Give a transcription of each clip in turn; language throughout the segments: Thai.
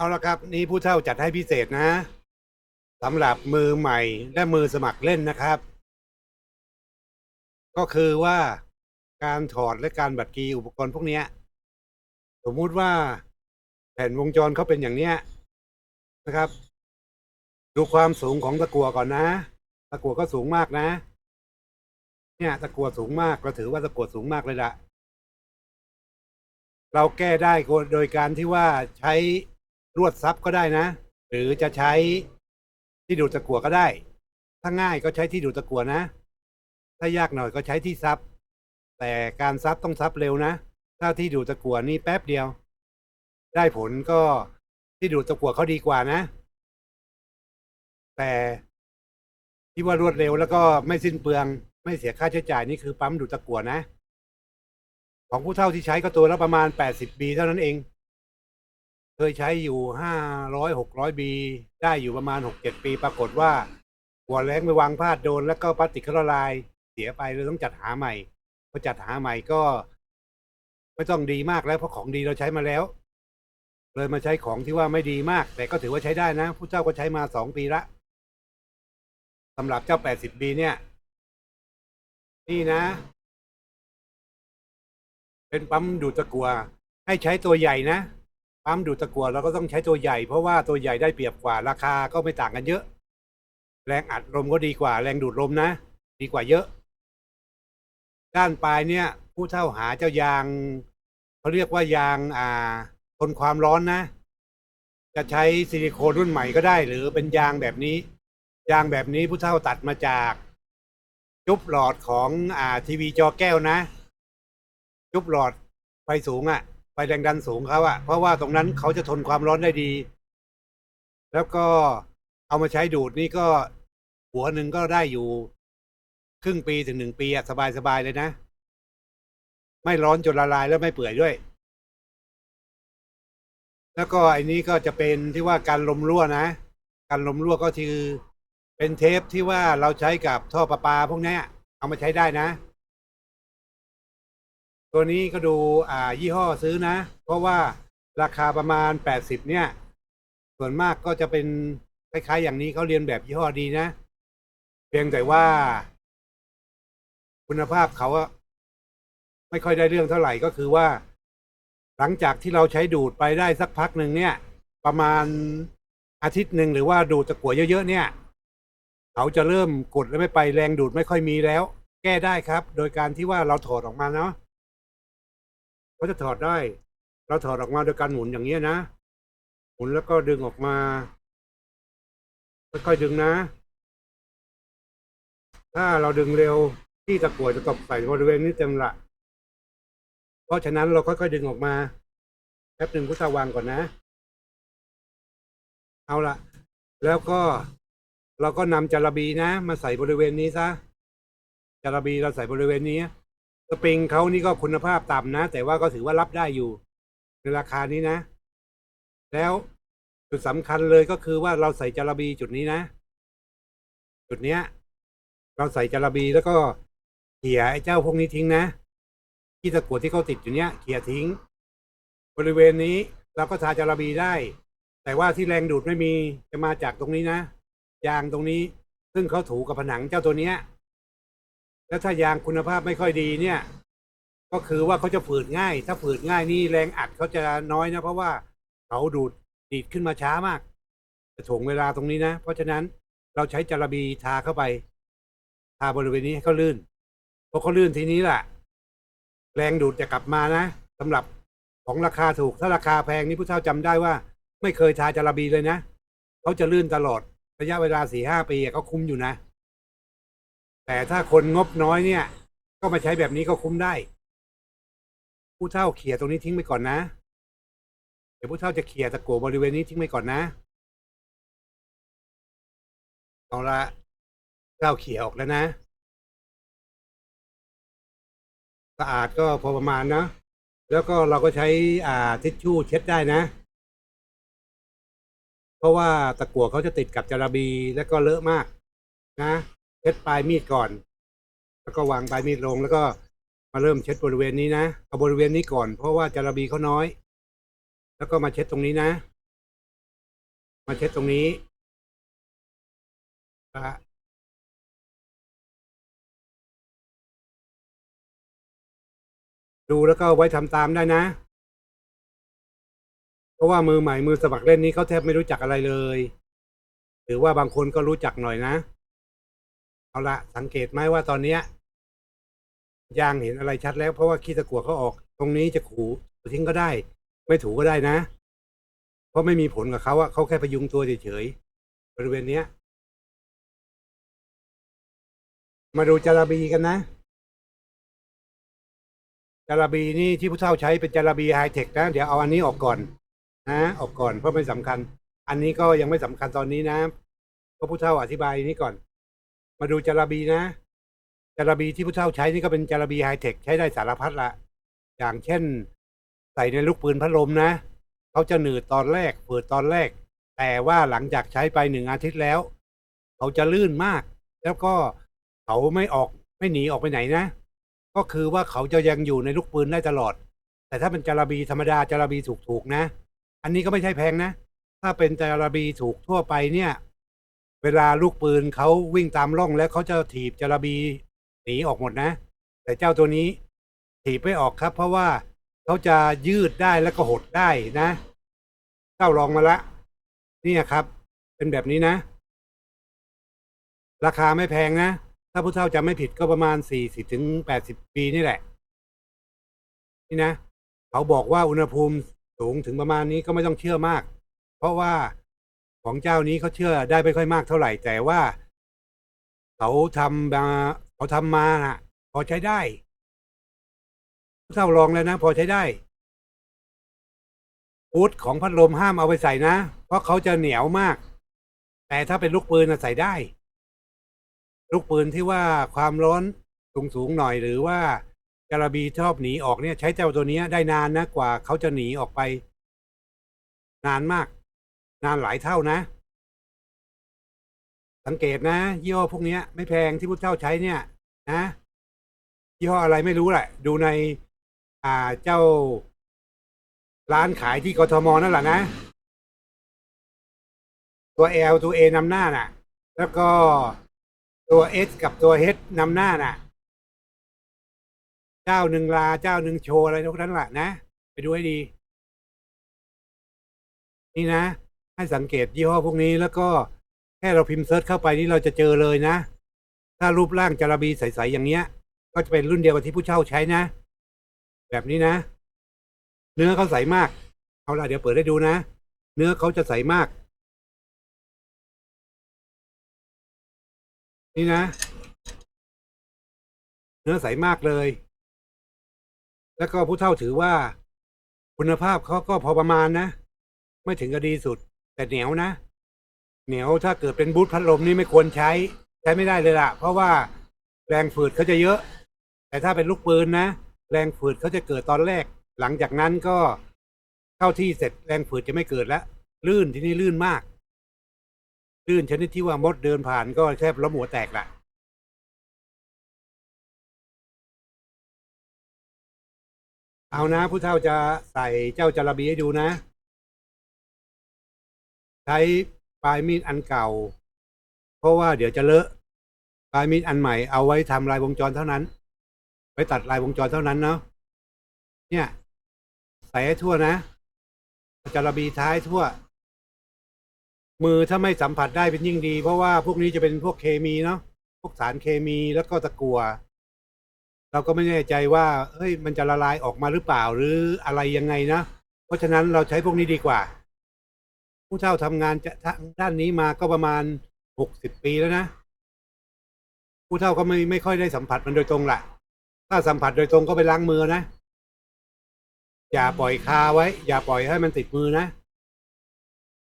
เอาละครับ นี่ผู้เท่าจัดให้พิเศษนะสำหรับมือใหม่และมือสมัครเล่นนะครับ ก็คือว่าการถอดและการบัดกีอุปกรณ์พวกนี้สมมุติว่าแผ่นวงจรเขาเป็นอย่างเนี้ยนะครับ ดูความสูงของตะกั่วก่อนนะ ตะกั่วก็สูงมากนะ เนี่ยตะกั่วสูงมากเราถือว่าตะกั่วสูงมากเลยละเราแก้ได้โดยการที่ว่าใช้ ลวดซับก็ได้นะ หรือจะใช้ที่ดูดตะกั่วก็ได้ ถ้าง่ายก็ใช้ที่ดูดตะกั่วนะ ถ้ายากหน่อยก็ใช้ที่ซับ แต่การซับต้องซับเร็วนะ ถ้าที่ดูดตะกั่วนี่แป๊บเดียว ได้ผลก็ที่ดูดตะกั่วเขาดีกว่านะ แต่ที่ว่ารวดเร็วแล้วก็ไม่สิ้นเปลือง ไม่เสียค่าใช้จ่ายนี่คือปั๊มดูดตะกั่วนะ ของผู้เฒ่าที่ใช้ก็ตัวละประมาณแปดสิบบีเท่านั้นเอง เคยใช้อยู่ห้าร้อยหกร้อยบีได้อยู่ประมาณหกเจ็ดปี ปรากฏว่า หัวแรงไปวางพลาดโดน แล้วก็พลาสติกละลายเสียไปเลยต้องจัดหาใหม่พอจัดหาใหม่ก็ ไม่ต้องดีมากแล้วเพราะของดีเราใช้มาแล้ว เลยมาใช้ของที่ว่าไม่ดีมาก แต่ก็ถือว่าใช้ได้นะผู้เจ้าก็ใช้มาสองปีละสำหรับเจ้าแปดสิบบีเนี่ย นี่นะ เป็นปั๊มดูดตะกัว ให้ใช้ตัวใหญ่นะ ปั๊มดูดตะกัวเราก็ต้องใช้ตัวใหญ่เพราะว่าตัวใหญ่ได้เปรียบกว่าราคาก็ไม่ต่างกันเยอะ แรงอัดลมก็ดีกว่า แรงดูดลมนะ ดีกว่าเยอะ ด้านปลายเนี่ย ผู้เท่าหาเจ้ายางเขาเรียกว่ายางอ่าทนความร้อนนะ จะใช้ซิลิโคนรุ่นใหม่ก็ได้ หรือเป็นยางแบบนี้ ยางแบบนี้ผู้เท่าตัดมาจาก จุบหลอดของอ่าทีวีจอแก้วนะ จุบหลอดไฟสูงอะ่ะ แรงดันสูงเขาอะ่ะเพราะว่าตรงนั้นเขาจะทนความร้อนได้ดี แล้วก็เอามาใช้ดูดนี่ก็หัวหนึ่งก็ได้อยู่ ครึ่งปีถึงหนึ่งปีอะสบายสบายๆเลยนะ ไม่ร้อนจนละลายแล้วไม่เปื่อยด้วย แล้วก็ไอ้นนี้ก็จะเป็นที่ว่าการลมรั่วนะ การลมรั่วก็คือเป็นเทปที่ว่าเราใช้กับท่อประปาพวกนี้เอามาใช้ได้นะ ตัวนี้ก็ดูอ่ายี่ห้อซื้อนะ เพราะว่าราคาประมาณแปดสิบเนี่ย ส่วนมากก็จะเป็นคล้ายๆ อย่างนี้เขาเรียนแบบยี่ห้อดีนะ เพียงแต่ว่า คุณภาพเขาอะไม่ค่อยได้เรื่องเท่าไหร่ก็คือว่า หลังจากที่เราใช้ดูดไปได้สักพักหนึ่งเนี่ย ประมาณอาทิตย์หนึ่งหรือว่าดูดตะกั่วเยอะๆเนี่ย เขาจะเริ่มกดแล้วไม่ไปแรงดูดไม่ค่อยมีแล้ว แก้ได้ครับ โดยการที่ว่าเราถอดออกมาเนาะ เขาจะถอดได้ เราถอดออกมาโดยการหมุนอย่างเงี้ยนะ หมุนแล้วก็ดึงออกมาค่อยๆดึงนะ ถ้าเราดึงเร็วที่ตะกั่วจะตกใส่บริเวณนี้เต็มละ เพราะฉะนั้นเราค่อยๆดึงออกมาแป๊บหนึ่งพุทธวางก่อนนะ เอาละแล้วก็เราก็นำจาระบีนะ มาใส่บริเวณนี้ซะจาระบีเราใส่บริเวณนี้ สปริงเขานี่ก็คุณภาพต่ำนะ แต่ว่าก็ถือว่ารับได้อยู่ในราคานี้นะ แล้วจุดสำคัญเลยก็คือว่าเราใส่จาระบีจุดนี้นะ จุดเนี้ย เราใส่จาระบีแล้วก็เขี่ยไอ้เจ้าพวกนี้ทิ้งนะที่ตะกั่วที่เขาติดอยู่เนี้ยเขี่ยทิ้ง บริเวณนี้เราก็ทาจาระบีได้ แต่ว่าที่แรงดูดไม่มีจะมาจากตรงนี้นะยางตรงนี้ ซึ่งเขาถูกับผนังเจ้าตัวเนี้ย แล้วถ้ายางคุณภาพไม่ค่อยดีเนี่ย ก็คือว่าเขาจะฝืดง่าย ถ้าฝืดง่ายนี่แรงอัดเขาจะน้อยนะ เพราะว่าเขาดูดดีดขึ้นมาช้ามาก จะถ่วงเวลาตรงนี้นะ เพราะฉะนั้นเราใช้จารบีทาเข้าไป ทาบริเวณนี้ให้เขาลื่นพอเขาลื่นทีนี้แหละแรงดูดจะกลับมานะสำหรับของราคาถูกถ้าราคาแพงนี่ผู้เฒ่าจำได้ว่า ไม่เคยทาจารบีเลยนะเขาจะลื่นตลอดระยะเวลาสี่ห้าปีเขาคุ้มอยู่นะ แต่ถ้าคนงบน้อยเนี่ย ก็มาใช้แบบนี้ก็คุ้มได้ ผู้เฒ่าเขี่ยตรงนี้ทิ้งไปก่อนนะ เดี๋ยวผู้เฒ่าจะเขี่ยตะกัวบริเวณนี้ทิ้งไปก่อนนะเอาละเฒ่าเขี่ยออกแล้วนะสะอาดก็พอประมาณนะแล้วก็เราก็ใช้อ่าทิชชู่เช็ดได้นะ เพราะว่าตะกั่วเขาจะติดกับจาระบีแล้วก็เลอะมากนะ เช็ดปลายมีดก่อน แล้วก็วางปลายมีดลงแล้วก็มาเริ่มเช็ดบริเวณนี้นะเอาบริเวณนี้ก่อน เพราะว่าจาระบีเขาน้อย แล้วก็มาเช็ดตรงนี้นะ มาเช็ดตรงนี้อะดูแล้วก็ไว้ทำตามได้นะ เพราะว่ามือใหม่มือสมัครเล่นนี้เขาแทบไม่รู้จักอะไรเลย หรือว่าบางคนก็รู้จักหน่อยนะ เอาละสังเกตไหมว่าตอนเนี้ยยางเห็นอะไรชัดแล้วเพราะว่าขี้ตะกั่วเขาออก ตรงนี้จะขูทิ้งก็ได้ ไม่ถูก็ได้นะ เพราะไม่มีผลกับเขาอะเขาแค่พยุงตัวเฉยๆบริเวณเนี้ย มาดูจาระบีกันนะจาระบีนี่ที่ผู้เฒ่าใช้เป็นจาระบีไฮเทคนะ เดี๋ยวเอาอันนี้ออกก่อน นะ ออกก่อนเพราะไม่สำคัญ อันนี้ก็ยังไม่สำคัญตอนนี้นะก็ผู้เฒ่าอธิบายนี้ก่อน มาดูจาระบีนะจาระบีที่ผู้เฒ่าใช้นี่ก็เป็นจาระบีไฮเทคใช้ได้สารพัดละ อย่างเช่น ใส่ในลูกปืนพัดลมนะเขาจะหนืดตอนแรกเปิดตอนแรก แต่ว่าหลังจากใช้ไปหนึ่งอาทิตย์แล้ว เขาจะลื่นมาก แล้วก็เขาไม่ออกไม่หนีออกไปไหนนะ ก็คือว่าเขาจะยังอยู่ในลูกปืนได้ตลอด แต่ถ้าเป็นจาระบีธรรมดาจาระบีถูกๆนะ อันนี้ก็ไม่ใช่แพงนะ ถ้าเป็นจาระบีถูกทั่วไปเนี่ย เวลาลูกปืนเขาวิ่งตามร่องแล้วเขาจะถีบจระบีหนีออกหมดนะ แต่เจ้าตัวนี้ถีบไม่ออกครับ เพราะว่าเขาจะยืดได้แล้วก็หดได้นะเจ้าลองมาละนี่ครับ เป็นแบบนี้นะ ราคาไม่แพงนะ ถ้าผู้เฒ่าจำไม่ผิดก็ประมาณสี่สิบถึงแปดสิบปีนี่แหละ นี่นะ เขาบอกว่าอุณหภูมิสูงถึงประมาณนี้ก็ไม่ต้องเชื่อมาก เพราะว่า ของเจ้านี้เขาเชื่อได้ไม่ค่อยมากเท่าไหร่ แต่ว่าเขาทำมาเขาทำมาน่ะพอใช้ได้เฒ่าลองแล้วนะ พอใช้ได้ฟูดของพัดลมห้ามเอาไปใส่นะ เพราะเขาจะเหนียวมาก แต่ถ้าเป็นลูกปืนใส่ได้ ลูกปืนที่ว่าความร้อนสูงสูงๆหน่อยหรือว่าจาระบีชอบหนีออกเนี่ย ใช้เจ้าตัวนี้ได้นานนะกว่าเขาจะหนีออกไป นานมาก นานหลายเท่านะ สังเกตนะ ยี่ห้อพวกนี้ไม่แพงที่พวกเจ้าใช้เนี่ย นะยี่ห้ออะไรไม่รู้แหละ ดูใน อ่าเจ้า ร้านขายที่กทมนั่นแหละนะ ตัว L ตัว A นำหน้าน่ะ แล้วก็ตัว S กับตัว H นำหน้าน่ะ เจ้าหนึ่งลาเจ้าหนึ่งโชว์อะไรทุกนั้นแหละนะ ไปดูให้ดี นี่นะ ให้สังเกตยี่ห้อพวกนี้แล้วก็แค่เราพิมพ์เซิร์ชเข้าไปนี่เราจะเจอเลยนะ ถ้ารูปร่างจาระบีใสๆอย่างเนี้ย ก็จะเป็นรุ่นเดียวกับที่ผู้เช่าใช้นะ แบบนี้นะ เนื้อเขาใสมาก เอาล่ะเดี๋ยวเปิดให้ดูนะ เนื้อเขาจะใสมาก นี่นะ เนื้อใสมากเลย แล้วก็ผู้เฒ่าถือว่า คุณภาพเขาก็พอประมาณนะ ไม่ถึงกับดีสุด แต่เหนียวนะ เหนียวถ้าเกิดเป็นบูทพัดลมนี่ไม่ควรใช้ ใช้ไม่ได้เลยล่ะ เพราะว่าแรงฝืดเขาจะเยอะ แต่ถ้าเป็นลูกปืนนะ แรงฝืดเขาจะเกิดตอนแรก หลังจากนั้นก็เข้าที่เสร็จแรงฝืดจะไม่เกิดแล้วลื่นที่นี่ลื่นมาก ลื่นชนิดที่ว่ามดเดินผ่านก็แทบล้มหัวแตกละเอานะผู้เฒ่าจะใส่เจ้าจาระบีให้ดูนะ ช้ปลายมีดอันเก่า เพราะว่าเดี๋ยวจะเลอะ ปลายมีดอันใหม่เอาไว้ทำลายวงจรเท่านั้น ไว้ตัดลายวงจรเท่านั้นเนาะเนี่ย ใส่ให้ทั่วนะจาระบีท้ายทั่ว มือถ้าไม่สัมผัสได้เป็นยิ่งดี เพราะว่าพวกนี้จะเป็นพวกเคมีเนาะพวกสารเคมีแล้วก็ตะกัวเราก็ไม่แน่ใจว่า เฮ้ย มันจะละลายออกมาหรือเปล่าหรืออะไรยังไงนะ เพราะฉะนั้นเราใช้พวกนี้ดีกว่า ผู้เฒ่าทำงานจะทางด้านนี้มาก็ประมาณหกสิบปีแล้วนะ ผู้เฒ่าก็ไม่ไม่ค่อยได้สัมผัสมันโดยตรงแหละถ้าสัมผัสโดยตรงก็ไปล้างมือนะ อย่าปล่อยคาไว้ อย่าปล่อยให้มันติดมือนะ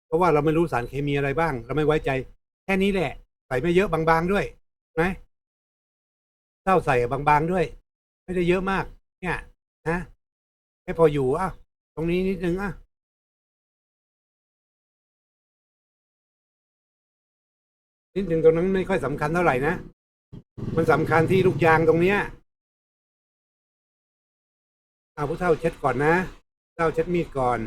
เพราะว่าเราไม่รู้สารเคมีอะไรบ้าง เราไม่ไว้ใจ แค่นี้แหละ ใส่ไม่เยอะบางๆด้วยนะเต้าใส่บางๆด้วย ไม่ได้เยอะมาก เนี่ยนะให้พออยู่อะตรงนี้นิดนึงอะ นิดหนึ่งตรงนั้นไม่ค่อยสำคัญเท่าไหร่นะ มันสำคัญที่ลูกยางตรงเนี้ยเอาผู้เท่าเช็ดก่อนนะเท่าเช็ดมีดก่อน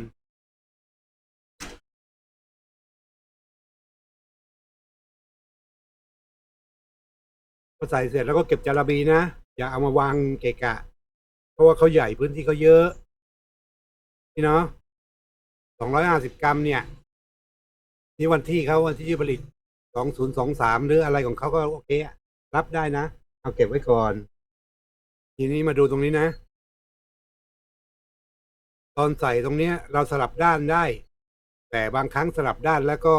พอใส่เสร็จแล้วก็เก็บจาระบีนะ อย่าเอามาวางเกะกะ เพราะว่าเขาใหญ่พื้นที่เขาเยอะนี่เนาะสองร้อยห้าสิบกรัมเนี่ย นี่วันที่เขาวันที่ผลิต สองศูนย์สองสามหรืออะไรของเขาก็โอเคอะรับได้นะ เอาเก็บไว้ก่อน ทีนี้มาดูตรงนี้นะ ตอนใส่ตรงเนี้ย เราสลับด้านได้ แต่บางครั้งสลับด้านแล้วก็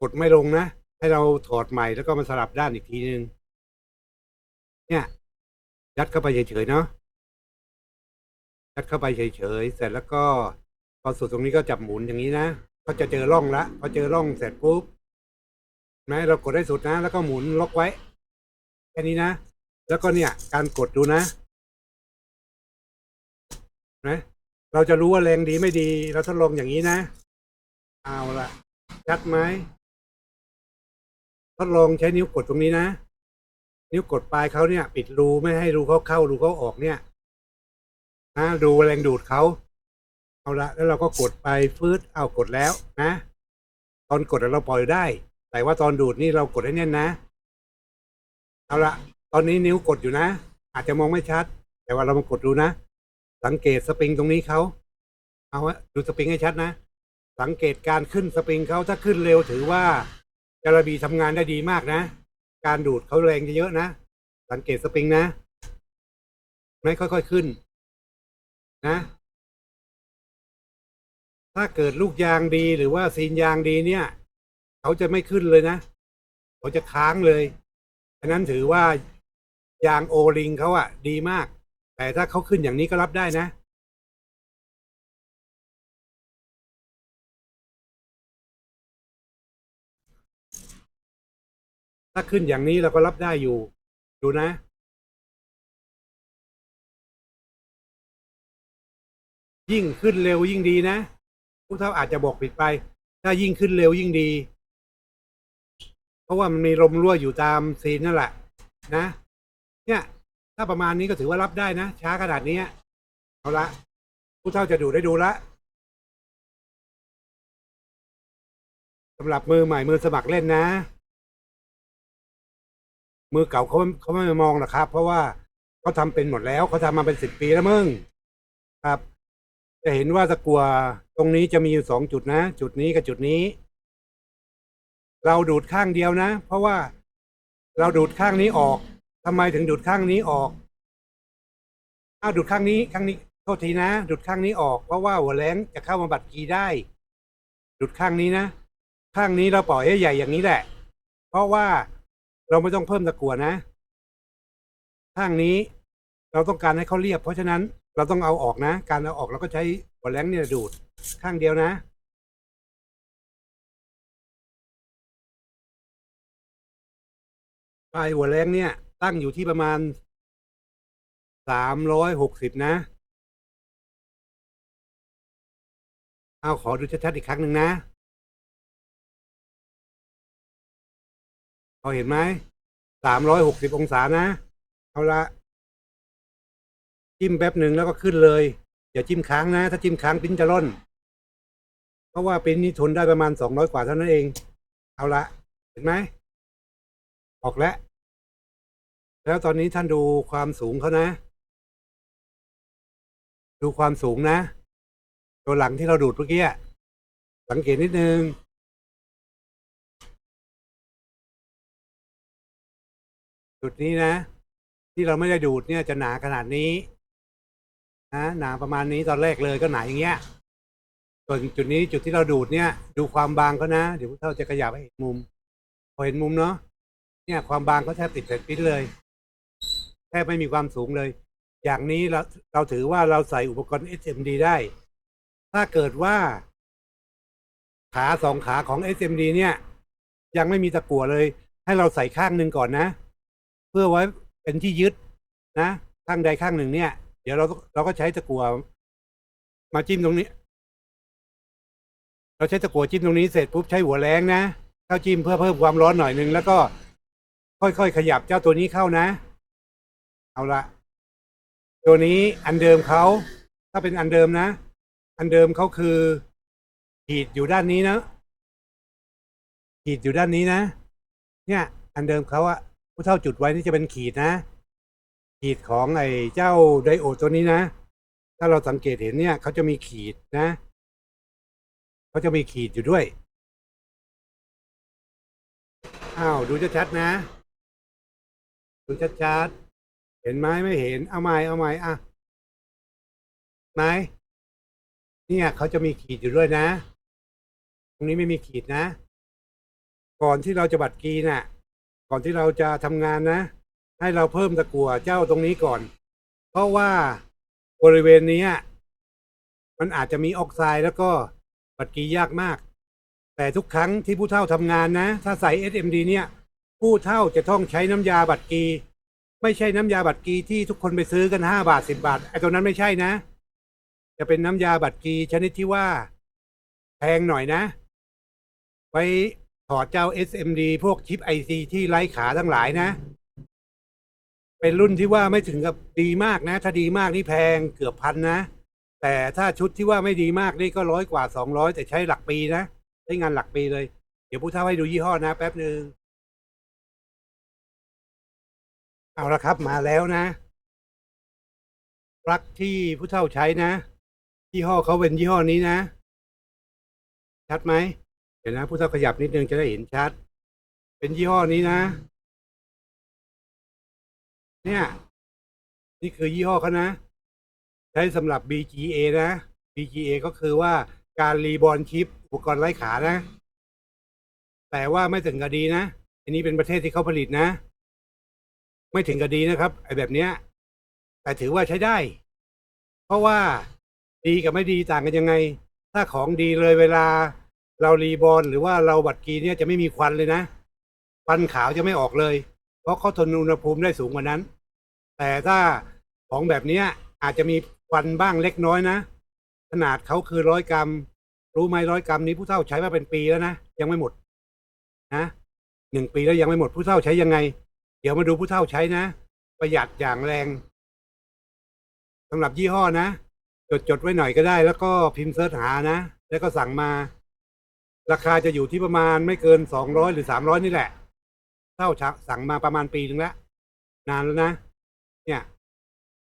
กดไม่ลงนะ ให้เราถอดใหม่แล้วก็มาสลับด้านอีกทีนึง เนี่ย ยัดเข้าไปเฉยๆเนาะยัดเข้าไปเฉยๆเสร็จแล้วก็พอสุดตรงนี้ก็จับหมุนอย่างนี้นะก็จะเจอร่องละพอเจอร่องเสร็จปุ๊บ นะเรากดได้สุดนะ แล้วก็หมุนล็อกไว้แค่นี้นะ แล้วก็เนี่ยการกดดูนะนะเราจะรู้ว่าแรงดีไม่ดี เราทดลองอย่างนี้นะ เอาละชัดไหมทดลองใช้นิ้วกดตรงนี้นะ นิ้วกดปลายเขาเนี่ย ปิดรูไม่ให้รูเขาเข้ารูเขาออกเนี่ยนะดูแรงดูดเขาเอาละแล้วเราก็กดไปฟืดเอากดแล้วนะ ตอนกดเราปล่อยได้ แต่ว่าตอนดูดนี่เรากดให้แน่นนะ เอาละตอนนี้นิ้วกดอยู่นะ อาจจะมองไม่ชัด แต่ว่าเรามากดดูนะ สังเกตสปริงตรงนี้เขาเอาวะดูสปริงให้ชัดนะ สังเกตการขึ้นสปริงเขาถ้าขึ้นเร็วถือว่าจาระบีทำงานได้ดีมากนะ การดูดเขาแรงจะเยอะนะ สังเกตสปริงนะ ไม่ค่อยๆขึ้น นะ ถ้าเกิดลูกยางดีหรือว่าซีนยางดีเนี่ย เขาจะไม่ขึ้นเลยนะเขาจะค้างเลยฉะนั้นถือว่ายางโอลิงเขาอะดีมาก แต่ถ้าเขาขึ้นอย่างนี้ก็รับได้นะ ถ้าขึ้นอย่างนี้เราก็รับได้อยู่ ดูนะยิ่งขึ้นเร็วยิ่งดีนะผู้เท่าอาจจะบอกผิดไป ถ้ายิ่งขึ้นเร็วยิ่งดี เพราะว่ามันมีลมรั่วอยู่ตามซีนนั่นแหละ นะ เนี่ยถ้าประมาณนี้ก็ถือว่ารับได้นะช้าขนาดนี้เอาละผู้เท่าจะดูได้ดูละสำหรับมือใหม่มือสมัครเล่นนะ มือเก่าเขาเขาไม่มองหรอกครับ เพราะว่าเขาทำเป็นหมดแล้วเขาทำมาเป็นสิบปีแล้วมึงครับ จะเห็นว่าตะกัวตรงนี้จะมีอยู่สองจุดนะ จุดนี้กับจุดนี้ เราดูดข้างเดียวนะ เพราะว่าเราดูดข้างนี้ออกทำไมถึงดูดข้างนี้ออกอ้าวดูดข้างนี้ข้างนี้โทษทีนะ ดูดข้างนี้ออก เพราะว่าหัวแรงจะเข้ามาบัดกีได้ ดูดข้างนี้นะ ข้างนี้เราปล่อยให้ใหญ่อย่างนี้แหละ เพราะว่าเราไม่ต้องเพิ่มตะกัวนะ ข้างนี้เราต้องการให้เขาเรียบ เพราะฉะนั้นเราต้องเอาออกนะ การเอาออกเราก็ใช้หัวแรงเนี่ยดูดข้างเดียวนะ ปลายหัวแรงเนี่ย ตั้งอยู่ที่ประมาณสามร้อยหกสิบนะเอาขอดูชัดๆอีกครั้งหนึ่งนะ พอเห็นไหมสามร้อยหกสิบองศานะ เอาละจิ้มแป๊บหนึ่งแล้วก็ขึ้นเลย อย่าจิ้มค้างนะ ถ้าจิ้มค้างปิ้นจะร่อน เพราะว่าปิ้นนี้ทนได้ประมาณสองร้อยกว่าเท่านั้นเอง เอาละเห็นไหม ออกแล้ว แล้วตอนนี้ท่านดูความสูงเขานะ ดูความสูงนะ ตัวหลังที่เราดูดเมื่อกี้สังเกตนิดนึงจุดนี้นะ ที่เราไม่ได้ดูดเนี่ยจะหนาขนาดนี้นะหนาประมาณนี้ตอนแรกเลยก็หนาอย่างเงี้ยส่วนจุดนี้จุดที่เราดูดเนี่ย ดูความบางเขานะ เดี๋ยวพวกเราจะขยับให้เห็นมุมพอเห็นมุมเนาะ เนี่ยความบางเขาแทบติดแผ่นปิ้นเลย แทบไม่มีความสูงเลย อย่างนี้เราเราถือว่าเราใส่อุปกรณ์ SMD ได้ ถ้าเกิดว่า ขาสองขาของ SMD เนี่ย ยังไม่มีตะกั่วเลย ให้เราใส่ข้างหนึ่งก่อนนะ เพื่อไว้เป็นที่ยึดนะข้างใดข้างหนึ่งเนี่ย เดี๋ยวเราเราก็ใช้ตะกั่วมาจิ้มตรงนี้ เราใช้ตะกั่วจิ้มตรงนี้เสร็จปุ๊บใช้หัวแรงนะเข้าจิ้มเพื่อเพิ่มความร้อนหน่อยหนึ่งแล้วก็ ค่อยๆ ขยับเจ้าตัวนี้เข้านะ เอาละตัวนี้อันเดิมเขาถ้าเป็นอันเดิมนะ อันเดิมเขาคือขีดอยู่ด้านนี้นะขีดอยู่ด้านนี้นะ เนี่ย อันเดิมเขาอะผู้เท่าจุดไว้นี่จะเป็นขีดนะ ขีดของไอ้เจ้าไดโอดตัวนี้นะ ถ้าเราสังเกตเห็นเนี่ยเขาจะมีขีดนะเขาจะมีขีดอยู่ด้วยอ้าวดูชัดๆนะ ดูชัดๆ เห็นไหมไม่เห็น เอาใหม่เอาใหม่อะไหมเนี่ยเขาจะมีขีดอยู่ด้วยนะ ตรงนี้ไม่มีขีดนะ ก่อนที่เราจะบัดกีน่ะ ก่อนที่เราจะทำงานนะ ให้เราเพิ่มตะกั่วเจ้าตรงนี้ก่อน เพราะว่าบริเวณนี้มันอาจจะมีออกไซด์แล้วก็บัดกียากมาก แต่ทุกครั้งที่ผู้เฒ่าทำงานนะ ถ้าใส่ SMD เนี่ย ผู้เฒ่าจะต้องใช้น้ำยาบัดกี ไม่ใช่น้ำยาบัดกีที่ทุกคนไปซื้อกันห้าบาทสิบาทไอ้ตัวนั้นไม่ใช่นะ จะเป็นน้ำยาบัดกีชนิดที่ว่าแพงหน่อยนะ ไว้ถอดเจ้า SMD พวกชิป IC ที่ไร้ขาทั้งหลายนะ เป็นรุ่นที่ว่าไม่ถึงกับดีมากนะ ถ้าดีมากนี่แพงเกือบพันนะ แต่ถ้าชุดที่ว่าไม่ดีมากนี่ก็ร้อยกว่าสองร้อยแต่ใช้หลักปีนะ ใช้งานหลักปีเลย เดี๋ยวผู้เฒ่าให้ดูยี่ห้อนะแป๊บหนึ่ง เอาละครับมาแล้วนะปลั๊กที่ผู้เฒ่าใช้นะยี่ห้อเขาเป็นยี่ห้อนี้นะ ชัดไหมเดี๋ยวนะ ผู้เฒ่าขยับนิดนึงจะได้เห็นชัด เป็นยี่ห้อนี้นะ เนี่ย นี่คือยี่ห้อเขานะ ใช้สำหรับ BGA นะ BGA ก็คือว่าการรีบอลชิปอุปกรณ์ไร้ขานะ แต่ว่าไม่ถึงกับดีนะ อันนี้เป็นประเทศที่เขาผลิตนะ ไม่ถึงกับดีนะครับ ไอ้แบบเนี้ย แต่ถือว่าใช้ได้ เพราะว่าดีกับไม่ดีต่างกันยังไง ถ้าของดีเลยเวลา เรารีบอลหรือว่าเราบัดกีเนี่ยจะไม่มีควันเลยนะควันขาวจะไม่ออกเลย เพราะเขาทนอุณหภูมิได้สูงกว่านั้น แต่ถ้าของแบบเนี้ยอาจจะมีควันบ้างเล็กน้อยนะ ขนาดเขาคือร้อยกรัม รู้ไหมร้อยกรัมนี้ผู้เฒ่าใช้มาเป็นปีแล้วนะยังไม่หมดนะหนึ่งปีแล้วยังไม่หมดผู้เฒ่าใช้ยังไง เดี๋ยวมาดูผู้เฒ่าใช้นะ ประหยัดอย่างแรงสำหรับยี่ห้อนะ จดจดไว้หน่อยก็ได้ แล้วก็พิมพ์เสิร์ชหานะ แล้วก็สั่งมา ราคาจะอยู่ที่ประมาณไม่เกินสองร้อยหรือสามร้อยนี่แหละ เท่าสั่งมาประมาณปีหนึ่งแล้ว นานแล้วนะ เนี่ย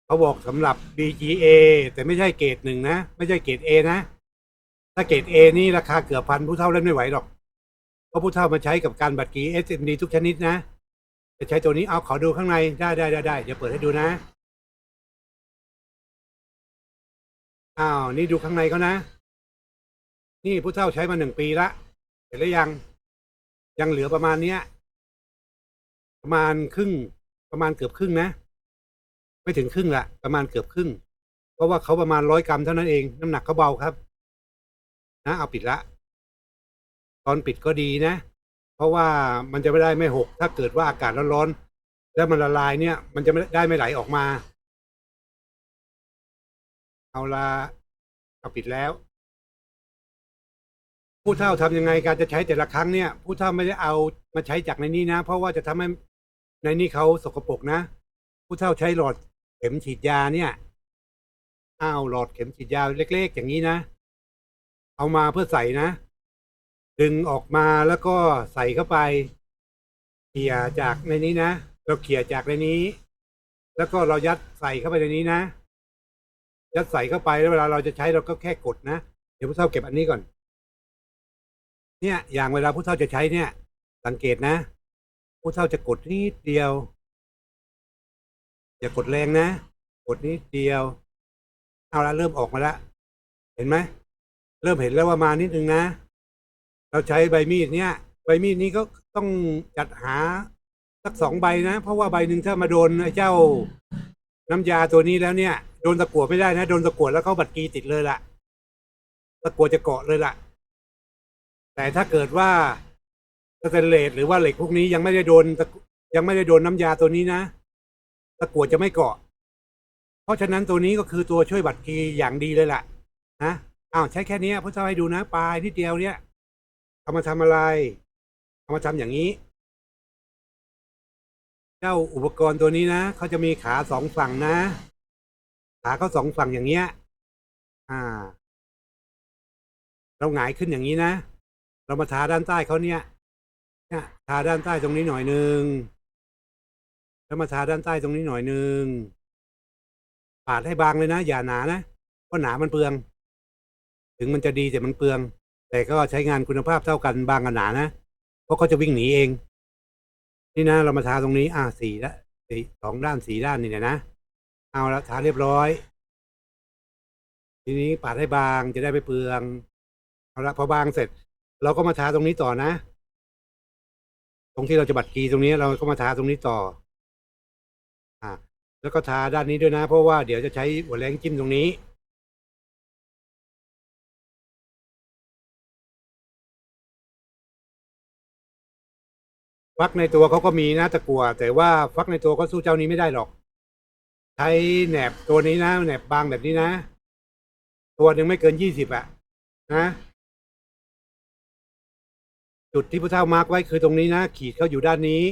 เขาบอกสำหรับ BGA แต่ไม่ใช่เกรดหนึ่งนะ ไม่ใช่เกรด A นะ ถ้าเกรด A นี่ราคาเกือบพันผู้เท่าเล่นไม่ไหวหรอก เพราะผู้เท่ามาใช้กับการบัตรกี SMD ทุกชนิดนะ จะใช้ตัวนี้เอาขอดูข้างในได้ได้ได้ได้เดี๋ยวเปิดให้ดูนะอ้าวนี่ดูข้างในเขานะ นี่ผู้เฒ่าใช้มาหนึ่งปีละเห็นหรือยัง ยังเหลือประมาณเนี้ย ประมาณครึ่ง ประมาณเกือบครึ่งนะ ไม่ถึงครึ่งละประมาณเกือบครึ่ง เพราะว่าเขาประมาณร้อยกรัมเท่านั้นเอง น้ำหนักเขาเบาครับ นะเอาปิดละ ตอนปิดก็ดีนะ เพราะว่ามันจะไม่ได้ไม่หก ถ้าเกิดว่าอากาศร้อนๆแล้วมันละลายเนี่ย มันจะไม่ได้ไม่ไหลออกมา เอาละเอาปิดแล้ว ผู้เฒ่าทำยังไงการจะใช้แต่ละครั้งเนี่ย ผู้เฒ่าไม่ได้เอามาใช้จากในนี้นะ เพราะว่าจะทำให้ในนี้เขาสกปรกนะ ผู้เฒ่าใช้หลอดเข็มฉีดยาเนี่ยอ้าวหลอดเข็มฉีดยาเล็ก ๆ อย่างนี้นะ เอามาเพื่อใส่นะ ดึงออกมาแล้วก็ใส่เข้าไปเขี่ยจากในนี้นะ เราเขี่ยจากในนี้ แล้วก็เรายัดใส่เข้าไปในนี้นะ ยัดใส่เข้าไปแล้วเวลาเราจะใช้เราก็แค่กดนะ เดี๋ยวผู้เฒ่าเก็บอันนี้ก่อน เนี่ย อย่างเวลาผู้เฒ่าจะใช้เนี่ย สังเกตนะ ผู้เฒ่าจะกดนิดเดียว อย่ากดแรงนะ กดนิดเดียว เอาละเริ่มออกมาแล้วเห็นไหม เริ่มเห็นแล้วว่ามานิดนึงนะ เราใช้ใบมีดเนี่ยใบมีดนี้ก็ต้องจัดหาสักสองใบนะ เพราะว่าใบหนึ่งถ้ามาโดนไอ้เจ้าน้ำยาตัวนี้แล้วเนี่ย โดนตะกั่วไม่ได้นะ โดนตะกั่วแล้วเข้าบัตรกีติดเลยล่ะ ตะกั่วจะเกาะเลยล่ะ แต่ถ้าเกิดว่าสเตนเลสหรือว่าเหล็กพวกนี้ยังไม่ได้โดนยังไม่ได้โดนน้ำยาตัวนี้นะ ตะกั่วจะไม่เกาะ เพราะฉะนั้นตัวนี้ก็คือตัวช่วยบัตรกีอย่างดีเลยล่ะนะอ้าวใช้แค่นี้พ่อเจ้าให้ดูนะปลายนิดเดียวเนี่ย เอามาทำอะไร เอามาทำอย่างนี้ เจ้าอุปกรณ์ตัวนี้นะเขาจะมีขาสองฝั่งนะ ขาเขาสองฝั่งอย่างเงี้ย อ่า เราหงายขึ้นอย่างนี้นะ เรามาทาด้านใต้เขาเนี่ยเนี่ยทาด้านใต้ตรงนี้หน่อยหนึ่งแล้วมาทาด้านใต้ตรงนี้หน่อยนึงปาดให้บางเลยนะ อย่าหนานะ เพราะหนามันเปลือง ถึงมันจะดีแต่มันเปลือง แต่ก็ใช้งานคุณภาพเท่ากันบางกับหนานะเพราะเขาจะวิ่งหนีเอง นี่นะเรามาทาตรงนี้ อ่าสีละสีสองด้านสีด้านนี่แหละนะเอาละทาเรียบร้อย ทีนี้ปาดให้บางจะได้ไม่เปลืองเอาละพอบางเสร็จ เราก็มาทาตรงนี้ต่อนะ ตรงที่เราจะบัดกีตรงนี้เราก็มาทาตรงนี้ต่อ อ่าแล้วก็ทาด้านนี้ด้วยนะ เพราะว่าเดี๋ยวจะใช้หัวแรงจิ้มตรงนี้ ฟักในตัวเขาก็มีนะตะกัวแต่ว่าฟักในตัวก็สู้เจ้านี้ไม่ได้หรอก ใช้แหนบตัวนี้นะแหนบบางแบบนี้นะ ตัวหนึ่งไม่เกินยี่สิบอะนะจุดที่ผู้เฒ่ามาร์กไว้คือตรงนี้นะ ขีดเขาอยู่ด้านนี้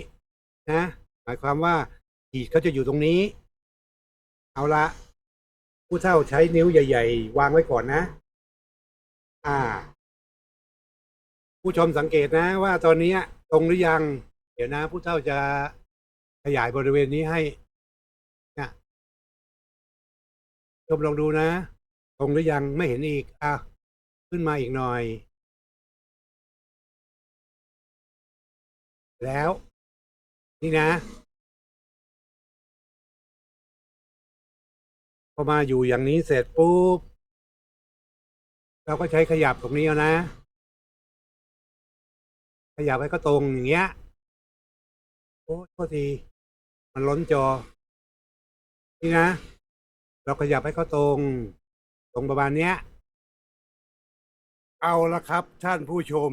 นะ หมายความว่าขีดเขาจะอยู่ตรงนี้ เอาละผู้เฒ่าใช้นิ้วใหญ่ ๆ วางไว้ก่อนนะ อ่า ผู้ชมสังเกตนะว่าตอนนี้ตรงหรือยัง เดี๋ยวนะผู้เฒ่าจะขยายบริเวณนี้ให้นะชมลองดูนะ ตรงหรือยังไม่เห็นอีก อะ ขึ้นมาอีกหน่อย แล้ว นี่นะ พอมาอยู่อย่างนี้เสร็จปุ๊บ เราก็ใช้ขยับตรงนี้เอานะ ขยับให้ก็ตรงอย่างเงี้ย โทษทีมันล้นจอ นี่นะ เราขยับให้เขาตรง ตรงประมาณเนี้ย เอาละครับท่านผู้ชม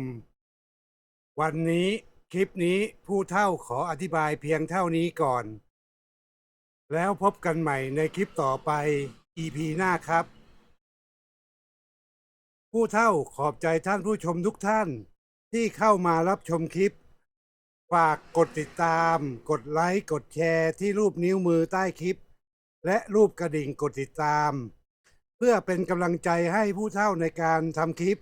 วันนี้คลิปนี้ผู้เท่าขออธิบายเพียงเท่านี้ก่อน แล้วพบกันใหม่ในคลิปต่อไป EP หน้าครับ ผู้เท่าขอบใจท่านผู้ชมทุกท่านที่เข้ามารับชมคลิป ฝากกดติดตาม กดไลค์ กดแชร์ที่รูปนิ้วมือใต้คลิป และรูปกระดิ่งกดติดตาม เพื่อเป็นกำลังใจให้ผู้เท่าในการทำคลิป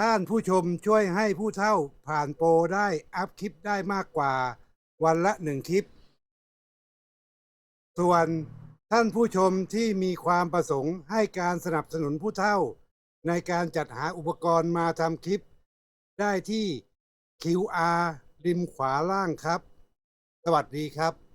ท่านผู้ชมช่วยให้ผู้เท่าผ่านโปรได้อัพคลิปได้มากกว่า วันละหนึ่งคลิป ส่วนท่านผู้ชมที่มีความประสงค์ให้การสนับสนุนผู้เท่า ในการจัดหาอุปกรณ์มาทำคลิป ได้ที่ QR ริมขวาล่างครับ สวัสดีครับ